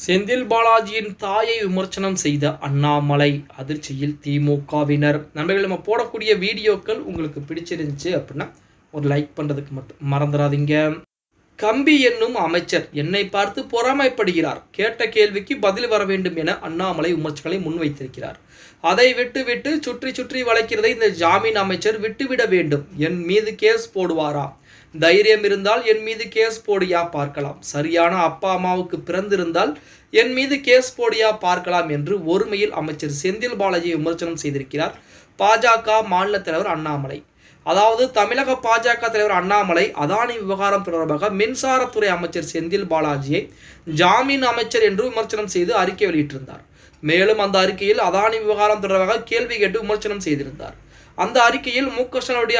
செந்தில் பாலாஜியின் தாயை விமர்சனம் செய்த அண்ணாமலை அதிர்ச்சியில் திமுகவினர். நண்பர்கள் நம்ம போடக்கூடிய வீடியோக்கள் உங்களுக்கு பிடிச்சிருந்துச்சு அப்படின்னா ஒரு லைக் பண்ணுறதுக்கு மட்டும் மறந்துடாதீங்க. கம்பி என்னும் அமைச்சர் என்னை பார்த்து பொறாமைப்படுகிறார். கேட்ட கேள்விக்கு பதில் வர வேண்டும் என அண்ணாமலை விமர்சனங்களை முன்வைத்திருக்கிறார். அதை விட்டு விட்டு சுற்றி சுற்றி வளைக்கிறதை இந்த ஜாமீன் அமைச்சர் விட்டுவிட வேண்டும். என் மீது கேஸ் போடுவாரா? தைரியம் இருந்தால் என் மீது கேஸ் போடியா பார்க்கலாம். சரியான அப்பா அம்மாவுக்கு பிறந்திருந்தால் என் மீது கேஸ் போடியா பார்க்கலாம் என்று ஒருமையில் அமைச்சர் செந்தில் பாலாஜி விமர்சனம் செய்திருக்கிறார் பாஜக மாநில தலைவர் அண்ணாமலை. அதாவது தமிழக பாஜக தலைவர் அண்ணாமலை அதானி விவகாரம் தொடர்பாக மின்சாரத்துறை அமைச்சர் செந்தில் பாலாஜியை ஜாமீன் அமைச்சர் என்று விமர்சனம் செய்து அறிக்கை வெளியிட்டிருந்தார். மேலும் அந்த அறிக்கையில் அதானி விவகாரம் தொடர்பாக கேள்வி கேட்டு விமர்சனம் செய்திருந்தார். அந்த அறிக்கையில் மு.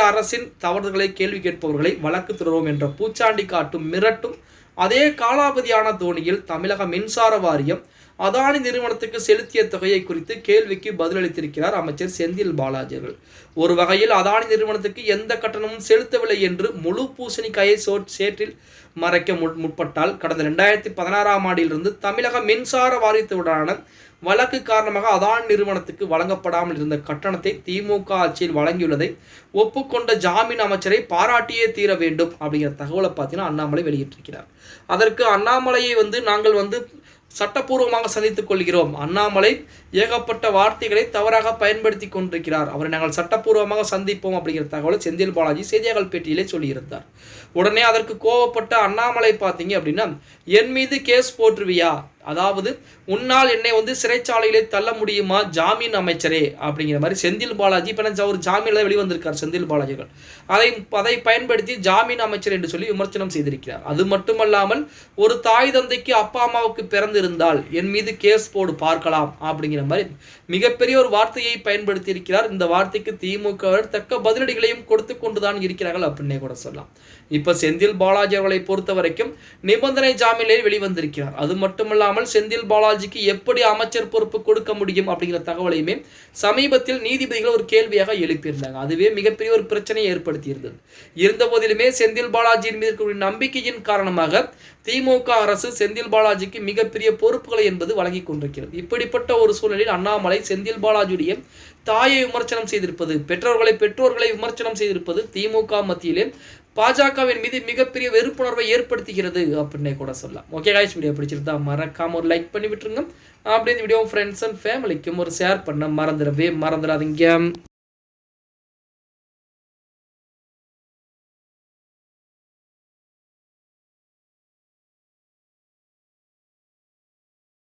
அரசின் தவறுகளை கேள்வி கேட்பவர்களை வழக்கு தொடருவோம் என்ற பூச்சாண்டி காட்டும் மிரட்டும் அதே காலாவதியான தோணியில் தமிழக மின்சார வாரியம் அதானி நிறுவனத்துக்கு செலுத்திய தொகையை குறித்து கேள்விக்கு பதிலளித்திருக்கிறார் அமைச்சர் செந்தில் பாலாஜி அவர்கள். ஒரு வகையில் அதானி நிறுவனத்துக்கு எந்த கட்டணமும் செலுத்தவில்லை என்று முழு பூசணிக்காயை சோ சேற்றில் மறைக்க முற்- முற்பட்டால் கடந்த ரெண்டாயிரத்தி பதினாறாம் ஆண்டிலிருந்து தமிழக மின்சார வாரியத்துடனான வழக்கு காரணமாக அதானி நிறுவனத்துக்கு வழங்கப்படாமல் இருந்த கட்டணத்தை திமுக ஆட்சியில் வழங்கியுள்ளதை ஒப்புக்கொண்ட ஜாமீன் அமைச்சரை பாராட்டியே தீர வேண்டும் அப்படிங்கிற தகவலை பார்த்தீங்கன்னா அண்ணாமலை வெளியிட்டிருக்கிறார். அதற்கு அண்ணாமலையை வந்து நாங்கள் வந்து சட்டப்பூர்வமாக சந்தித்துக் கொள்கிறோம். அண்ணாமலை ஏகப்பட்ட வார்த்தைகளை தவறாக பயன்படுத்தி கொண்டிருக்கிறார். அவரை நாங்கள் சட்டப்பூர்வமாக சந்திப்போம் அப்படிங்கிற தகவலை செந்தில் பாலாஜி செய்தியாளர் பேட்டியிலே சொல்லியிருந்தார். உடனே அதற்கு கோவப்பட்ட அண்ணாமலை பார்த்தீங்க அப்படின்னா என் மீது கேஸ் போட்டுருவியா அதாவது உன்னால் என்னை வந்து சிறைச்சாலையிலே தள்ள முடியுமா ஜாமீன் அமைச்சரே அப்படிங்கிற மாதிரி செந்தில் பாலாஜி இப்போ நான் ஒரு ஜாமீனில் வெளிவந்திருக்கார் செந்தில் பாலாஜிகள் அதை அதை பயன்படுத்தி ஜாமீன் அமைச்சர் என்று சொல்லி விமர்சனம் செய்திருக்கிறார். அது மட்டுமல்லாமல் ஒரு தாய் தந்தைக்கு அப்பா அம்மாவுக்கு பிறந்திருந்தால் என் மீது கேஸ் போடு பார்க்கலாம் அப்படிங்கிற மாதிரி மிகப்பெரிய ஒரு வார்த்தையை பயன்படுத்தி இருக்கிறார் இந்த வார்த்தைக்கு திமுக தக்க பதிலடிகளையும் கொடுத்து கொண்டுதான் இருக்கிறார்கள் அப்படின்னே கூட சொல்லலாம். இப்போ செந்தில் பாலாஜி அவர்களை பொறுத்த வரைக்கும் நிபந்தனை ஜாமீனில் வெளிவந்திருக்கிறார். அது மட்டுமல்லாமல் இல்லாமல் செந்தில் பாலாஜிக்கு எப்படி அமைச்சர் பொறுப்பு கொடுக்க முடியும் அப்படிங்கிற தகவலையுமே சமீபத்தில் நீதிபதிகள் ஒரு கேள்வியாக எழுப்பியிருந்தாங்க. அதுவே மிகப்பெரிய ஒரு பிரச்சனையை ஏற்படுத்தியிருந்தது. இருந்த போதிலுமே செந்தில் பாலாஜியின் மீது இருக்கக்கூடிய நம்பிக்கையின் காரணமாக திமுக அரசு செந்தில் பாலாஜிக்கு மிகப்பெரிய பொறுப்புகளை என்பது வழங்கி கொண்டிருக்கிறது. இப்படிப்பட்ட ஒரு சூழலில் அண்ணாமலை செந்தில் பாலாஜியுடைய தாயை விமர்சனம் செய்திருப்பது பெற்றோர்களை பெற்றோர்களை விமர்சனம் செய்திருப்பது திமுக மத்தியிலே பாஜகவின் மீது மிகப்பெரிய வெறுப்புணர்வை ஏற்படுத்துகிறது அப்படின்னே கூட சொல்லலாம். ஓகே காய்ச்சி வீடியோ பிடிச்சிருந்தா மறக்காம ஒரு லைக் பண்ணி விட்டுருங்க. அப்படியே இந்த வீடியோ ஃப்ரெண்ட்ஸ் அண்ட் ஃபேமிலிக்கும் ஒரு ஷேர் பண்ண மறந்துடவே மறந்துடாதீங்க.